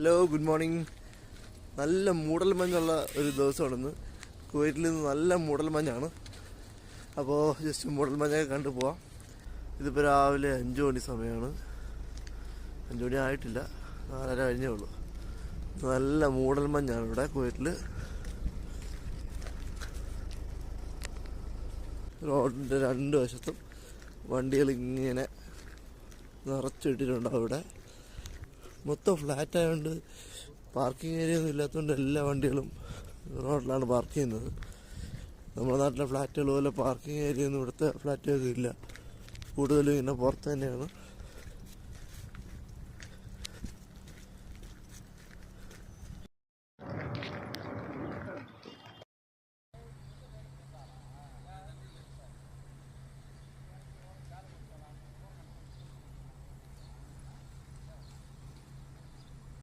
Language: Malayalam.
ഹലോ ഗുഡ് മോർണിംഗ് നല്ല മൂടൽ മഞ്ഞുള്ള ഒരു ദിവസമാണിന്ന്. കുവൈറ്റിൽ നിന്ന് നല്ല മൂടൽ മഞ്ഞാണ്. അപ്പോൾ ജസ്റ്റ് മൂടൽ മഞ്ഞൊക്കെ കണ്ടു പോവാം. ഇതിപ്പോൾ രാവിലെ അഞ്ച് മണി സമയമാണ് അഞ്ച് മണി ആയിട്ടില്ല. നാലര കഴിഞ്ഞേ ഉള്ളൂ. നല്ല മൂടൽ മഞ്ഞാണ് ഇവിടെ കുവൈറ്റിൽ റോഡിന്റെ രണ്ട് വശത്തും വണ്ടികൾ ഇങ്ങനെ നിറച്ചിട്ടിട്ടുണ്ട് അവിടെ. മൊത്തം ഫ്ലാറ്റ് ആയതുകൊണ്ട് പാർക്കിംഗ് ഏരിയ ഒന്നും ഇല്ലാത്തതുകൊണ്ട് എല്ലാ വണ്ടികളും റോഡിലാണ് പാർക്ക് ചെയ്യുന്നത്. നമ്മുടെ നാട്ടിലെ ഫ്ലാറ്റുകൾ പോലെ പാർക്കിംഗ് ഏരിയ ഒന്നും ഇവിടുത്തെ ഫ്ലാറ്റുകൾ ഇല്ല. കൂടുതലും ഇങ്ങനെ പുറത്ത് തന്നെയാണ്.